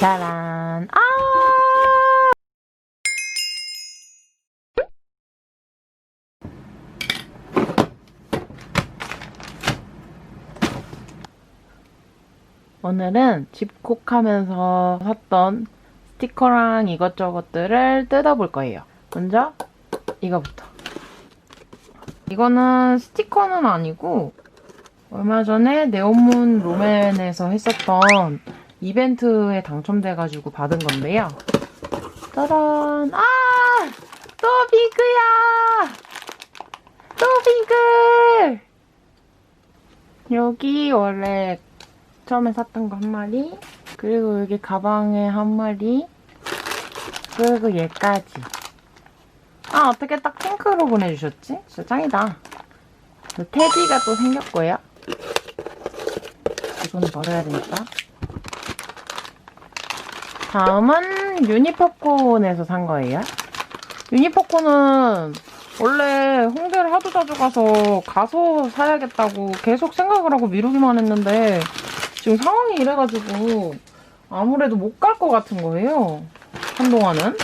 짜란. 아! 오늘은 집콕하면서 샀던 스티커랑 이것저것들을 뜯어볼 거예요. 먼저 이거부터. 이거는 스티커는 아니고 얼마 전에 네온문 로맨에서 했었던 이벤트에 당첨돼가지고 받은 건데요. 짜란! 아! 또 비그야! 또 비글! 여기 원래 처음에 샀던 거 한 마리, 그리고 여기 가방에 한 마리, 그리고 얘까지. 아, 어떻게 딱 핑크로 보내주셨지? 진짜 짱이다. 그 테디가 또 생겼고요. 이거는 버려야 되니까. 다음은 유니팝콘에서 산 거예요. 유니팝콘은 원래 홍대를 하도 자주 가서 가서 사야겠다고 계속 생각을 하고 미루기만 했는데 지금 상황이 이래가지고 아무래도 못 갈 것 같은 거예요. 한동안은.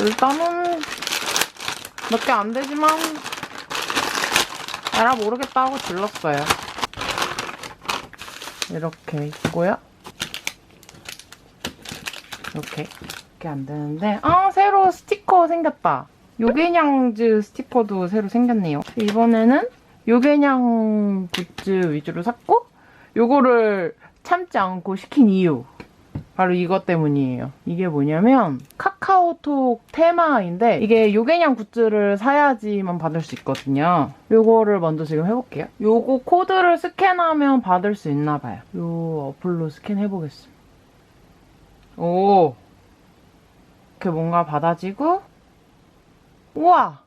일단은 몇 개 안 되지만 알아 모르겠다 하고 질렀어요. 이렇게 있고요. 이렇게 이렇게 안 되는데 아 새로 스티커 생겼다. 요게냥즈 스티커도 새로 생겼네요. 이번에는 요게냥 굿즈 위주로 샀고 요거를 참지 않고 시킨 이유 바로 이것 때문이에요. 이게 뭐냐면 카카오톡 테마인데 이게 요게냥 굿즈를 사야지만 받을 수 있거든요. 요거를 먼저 지금 해볼게요. 요거 코드를 스캔하면 받을 수 있나 봐요. 요 어플로 스캔해보겠습니다. 오 이렇게 뭔가 받아지고 우와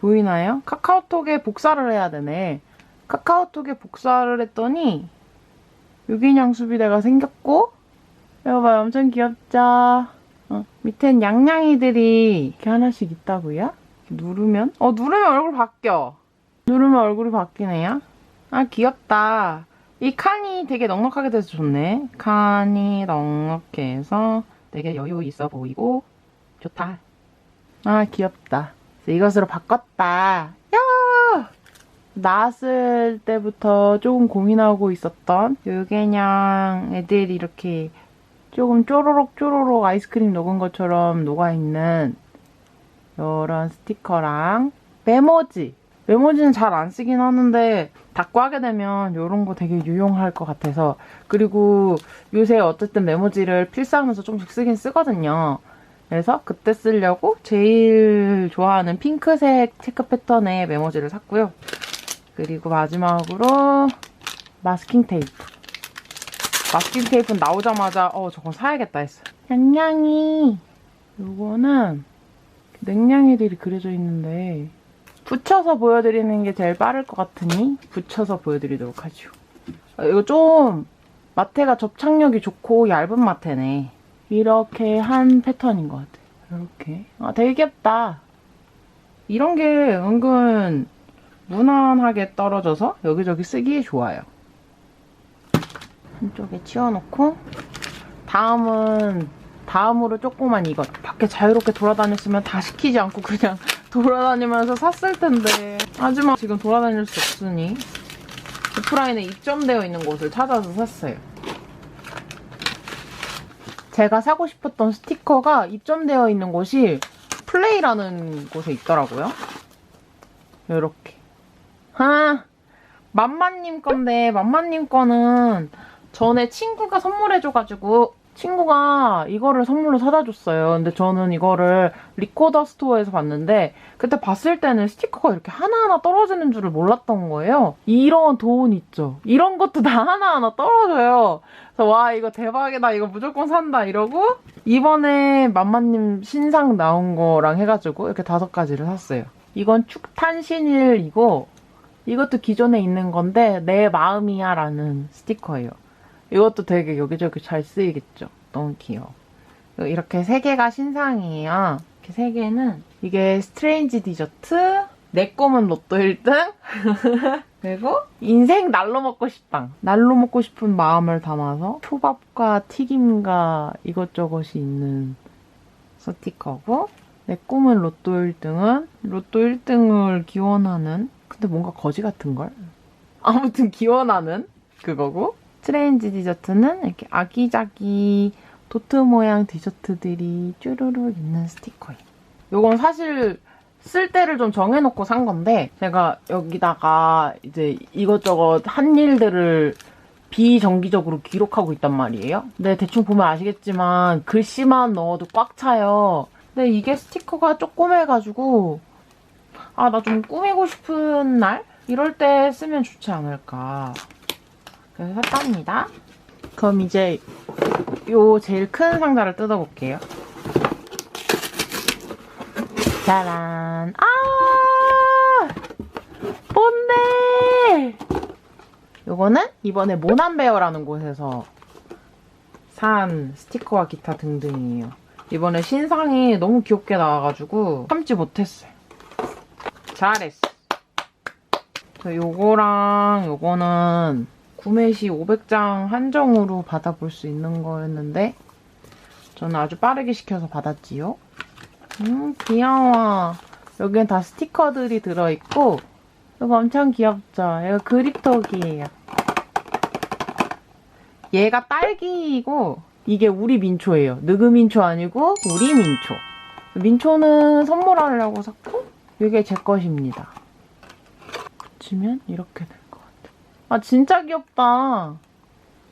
보이나요? 카카오톡에 복사를 해야 되네. 카카오톡에 복사를 했더니 유기냥 수비대가 생겼고 이거 봐요 엄청 귀엽죠? 어, 밑엔 양양이들이 이렇게 하나씩 있다고요? 누르면? 어 누르면 얼굴 바뀌어 누르면 얼굴이 바뀌네요 아 귀엽다 이 칸이 되게 넉넉하게 돼서 좋네. 칸이 넉넉해서 되게 여유 있어 보이고 좋다. 아 귀엽다. 이것으로 바꿨다. 야! 나왔을 때부터 조금 고민하고 있었던 요게냥 애들이 이렇게 조금 쪼로록 쪼로록 아이스크림 녹은 것처럼 녹아있는 이런 스티커랑 메모지 메모지는 잘 안 쓰긴 하는데 닫고 하게 되면 이런 거 되게 유용할 것 같아서. 그리고 요새 어쨌든 메모지를 필사하면서 조금씩 쓰긴 쓰거든요. 그래서 그때 쓰려고 제일 좋아하는 핑크색 체크 패턴의 메모지를 샀고요. 그리고 마지막으로 마스킹 테이프. 마스킹 테이프는 나오자마자 어 저건 사야겠다 했어. 냥냥이. 요거는 냉냥이들이 그려져 있는데 붙여서 보여드리는 게 제일 빠를 것 같으니 붙여서 보여드리도록 하죠. 아, 이거 좀 마테가 접착력이 좋고 얇은 마테네. 이렇게 한 패턴인 것 같아. 이렇게. 아 되게 귀엽다. 이런 게 은근 무난하게 떨어져서 여기저기 쓰기에 좋아요. 한쪽에 치워놓고 다음은 다음으로 조그만 이것 밖에 자유롭게 돌아다녔으면 다 시키지 않고 그냥 돌아다니면서 샀을 텐데. 하지만 지금 돌아다닐 수 없으니 오프라인에 입점되어 있는 곳을 찾아서 샀어요. 제가 사고 싶었던 스티커가 입점되어 있는 곳이 플레이라는 곳에 있더라고요. 이렇게. 아 맘마님 건데 맘마님 거는 전에 친구가 선물해줘가지고 친구가 이거를 선물로 사다 줬어요. 근데 저는 이거를 리코더 스토어에서 봤는데 그때 봤을 때는 스티커가 이렇게 하나하나 떨어지는 줄을 몰랐던 거예요. 이런 돈 있죠. 이런 것도 다 하나하나 떨어져요. 그래서 와 이거 대박이다. 이거 무조건 산다 이러고 이번에 맘마님 신상 나온 거랑 해가지고 이렇게 다섯 가지를 샀어요. 이건 축탄신일이고 이것도 기존에 있는 건데 내 마음이야 라는 스티커예요. 이것도 되게 여기저기 잘 쓰이겠죠. 너무 귀여워. 이렇게 세 개가 신상이에요. 이렇게 세 개는 이게 스트레인지 디저트, 내 꿈은 로또 1등. 그리고 인생 날로 먹고 싶당. 날로 먹고 싶은 마음을 담아서 초밥과 튀김과 이것저것이 있는 스티커고 내 꿈은 로또 1등은 로또 1등을 기원하는 근데 뭔가 거지 같은걸? 아무튼 기원하는 그거고 트레인지 디저트는 이렇게 아기자기 도트 모양 디저트들이 쭈루룩 있는 스티커예요. 요건 사실 쓸 때를 좀 정해놓고 산 건데 제가 여기다가 이제 이것저것 한 일들을 비정기적으로 기록하고 있단 말이에요. 근데 대충 보면 아시겠지만 글씨만 넣어도 꽉 차요. 근데 이게 스티커가 조그매가지고 아 나 좀 꾸미고 싶은 날 이럴 때 쓰면 좋지 않을까. 그래서 샀답니다. 그럼 이제 요 제일 큰 상자를 뜯어볼게요. 짜란. 아! 뭔데? 요거는 이번에 모난베어라는 곳에서 산 스티커와 기타 등등이에요. 이번에 신상이 너무 귀엽게 나와가지고 참지 못했어요. 잘했어. 저 요거랑 요거는 구매 시 500장 한정으로 받아볼 수 있는 거였는데 저는 아주 빠르게 시켜서 받았지요. 음 귀여워. 여기엔 다 스티커들이 들어있고 이거 엄청 귀엽죠? 이거 그립톡이에요. 얘가 딸기이고 이게 우리 민초예요. 느그 민초 아니고 우리 민초. 민초는 선물하려고 샀고 이게 제 것입니다. 붙이면 이렇게 같 아. 아 진짜 귀엽다.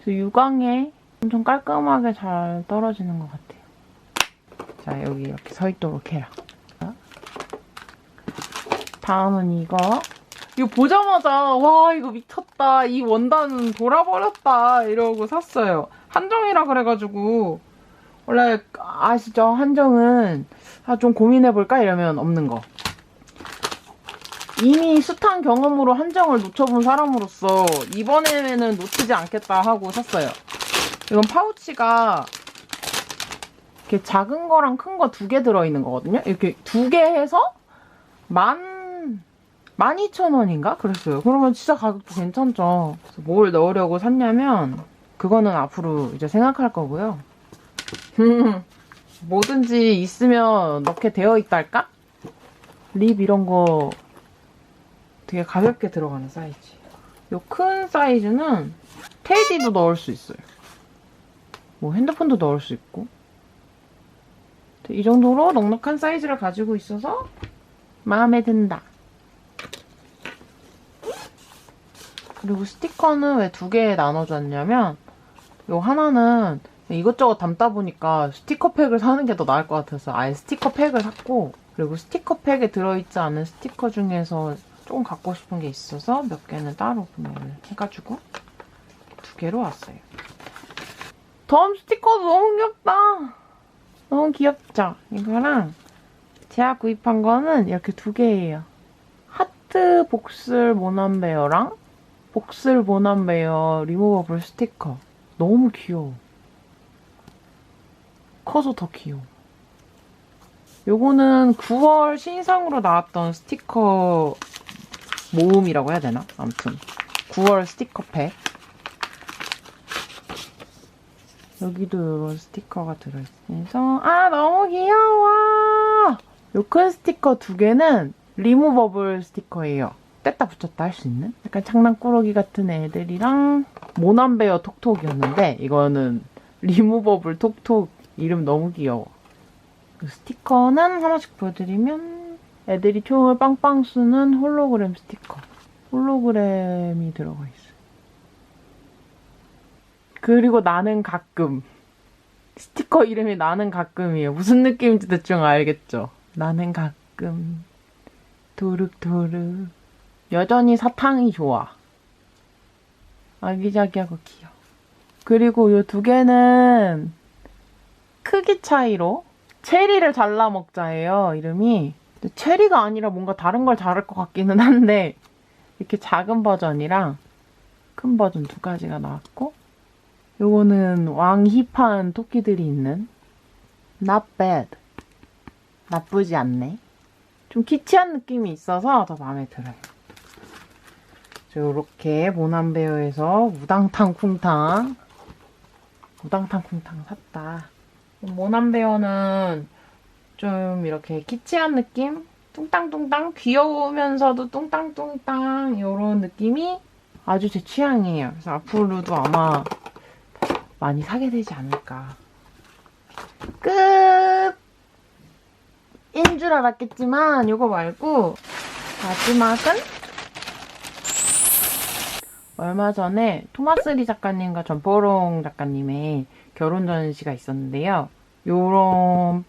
저 유광에 엄청 깔끔하게 잘 떨어지는 것 같아요. 자 여기 이렇게 서 있도록 해요. 다음은 이거. 이거 보자마자 와 이거 미쳤다 이 원단은 돌아버렸다 이러고 샀어요 한정이라 그래가지고 원래 아시죠 한정은 아, 좀 고민해볼까 이러면 없는 거 이미 숱한 경험으로 한정을 놓쳐본 사람으로서 이번에는 놓치지 않겠다 하고 샀어요 이건 파우치가 이렇게 작은 거랑 큰 거 두 개 들어있는 거거든요 이렇게 두 개 해서 만 12,000원인가? 그랬어요. 그러면 진짜 가격도 괜찮죠. 그래서 뭘 넣으려고 샀냐면 그거는 앞으로 이제 생각할 거고요. 뭐든지 있으면 넣게 되어 있달까? 립 이런 거 되게 가볍게 들어가는 사이즈. 요 큰 사이즈는 테디도 넣을 수 있어요. 뭐 핸드폰도 넣을 수 있고. 이 정도로 넉넉한 사이즈를 가지고 있어서 마음에 든다. 그리고 스티커는 왜 두 개 나눠줬냐면 요 하나는 이것저것 담다 보니까 스티커 팩을 사는 게 더 나을 것 같아서 아예 스티커 팩을 샀고 그리고 스티커 팩에 들어있지 않은 스티커 중에서 조금 갖고 싶은 게 있어서 몇 개는 따로 구매를 해가지고 두 개로 왔어요. 덤 스티커도 너무 귀엽다. 너무 귀엽죠? 이거랑 제가 구입한 거는 이렇게 두 개예요. 하트 복슬 모난베어랑 복슬 모난베어 리무버블 스티커. 너무 귀여워. 커서 더 귀여워. 요거는 9월 신상으로 나왔던 스티커 모음이라고 해야 되나? 아무튼 9월 스티커 팩. 여기도 이런 스티커가 들어있어서 아 너무 귀여워! 요큰 스티커 두 개는 리무버블 스티커예요. 뗐다 붙였다 할 수 있는? 약간 장난꾸러기 같은 애들이랑 모난베어 톡톡이었는데 이거는 리무버블 톡톡 이름 너무 귀여워. 그 스티커는 하나씩 보여드리면 애들이 총을 빵빵 쏘는 홀로그램 스티커. 홀로그램이 들어가 있어요. 그리고 나는 가끔. 스티커 이름이 나는 가끔이에요. 무슨 느낌인지 대충 알겠죠? 나는 가끔. 도륵도륵. 여전히 사탕이 좋아. 아기자기하고 귀여워. 그리고 이두 개는 크기 차이로 체리를 잘라 먹자예요, 이름이. 체리가 아니라 뭔가 다른 걸 자를 것 같기는 한데 이렇게 작은 버전이랑 큰 버전 두 가지가 나왔고 요거는 왕힙한 토끼들이 있는 Not bad. 나쁘지 않네. 좀 키치한 느낌이 있어서 더 마음에 들어요. 이렇게 모남베어에서 우당탕 쿵탕 우당탕 쿵탕 샀다. 모남베어는 좀 이렇게 키치한 느낌? 뚱땅뚱땅 귀여우면서도 뚱땅뚱땅 이런 느낌이 아주 제 취향이에요. 그래서 앞으로도 아마 많이 사게 되지 않을까. 끝! 인 줄 알았겠지만 이거 말고 마지막은 얼마 전에 토마스리 작가님과 전포롱 작가님의 결혼 전시가 있었는데요. 요런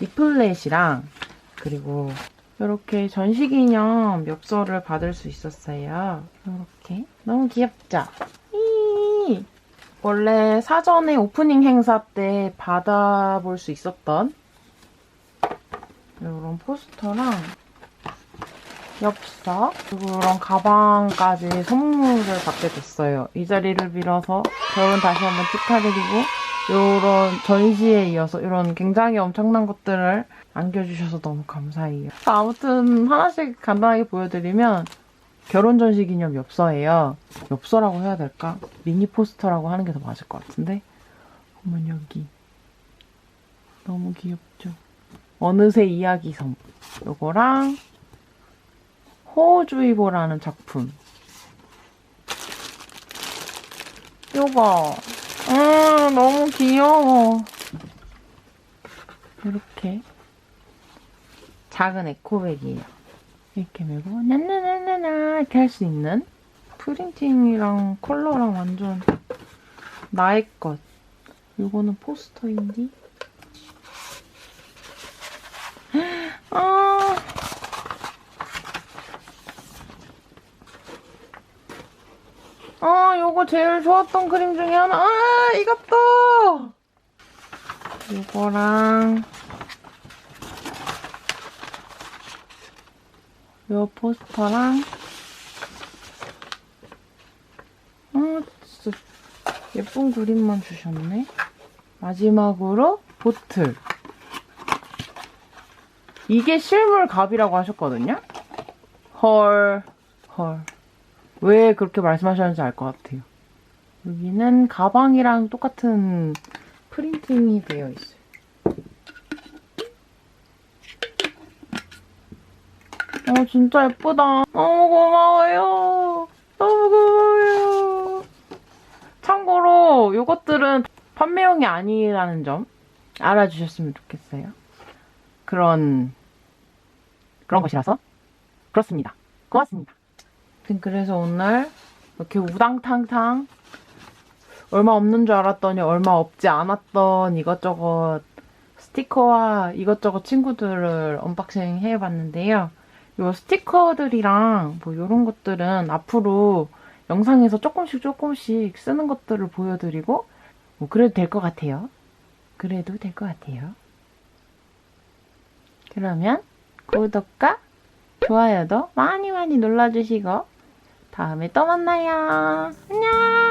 리플렛이랑 그리고 이렇게 전시 기념 엽서를 받을 수 있었어요. 이렇게 너무 귀엽죠? 이 원래 사전에 오프닝 행사 때 받아볼 수 있었던 이런 포스터랑 엽서 그리고 이런 가방까지 선물을 받게 됐어요. 이 자리를 빌어서 결혼 다시 한번 축하드리고 이런 전시에 이어서 이런 굉장히 엄청난 것들을 안겨주셔서 너무 감사해요. 아무튼 하나씩 간단하게 보여드리면 결혼 전시 기념 엽서예요. 엽서라고 해야 될까? 미니 포스터라고 하는 게 더 맞을 것 같은데. 어머 여기 너무 귀엽죠? 어느새 이야기 섬 요거랑 호우주의보라는 작품. 요거. 음, 너무 귀여워. 이렇게. 작은 에코백이에요. 이렇게 메고, 나나나나나, 이렇게 할 수 있는. 프린팅이랑 컬러랑 완전 나의 것. 요거는 포스터인데. 아. 아, 요거 제일 좋았던 그림 중에 하나. 아, 이것도! 요거랑, 요 포스터랑, 아, 진짜 예쁜 그림만 주셨네. 마지막으로, 보틀. 이게 실물 갑이라고 하셨거든요? 헐, 헐. 왜 그렇게 말씀하셨는지 알 것 같아요. 여기는 가방이랑 똑같은 프린팅이 되어 있어요. 어, 진짜 예쁘다. 너무 고마워요. 너무 고마워요. 참고로 이것들은 판매용이 아니라는 점 알아주셨으면 좋겠어요. 그런 그런 것이라서 그렇습니다. 고맙습니다. 아무튼 그래서 오늘 이렇게 우당탕탕 얼마 없는 줄 알았더니 얼마 없지 않았던 이것저것 스티커와 이것저것 친구들을 언박싱 해봤는데요. 요 스티커들이랑 뭐 이런 것들은 앞으로 영상에서 조금씩 조금씩 쓰는 것들을 보여드리고 뭐 그래도 될 것 같아요. 그래도 될 것 같아요. 그러면 구독과 좋아요도 많이 많이 눌러주시고 다음에 또 만나요. 안녕!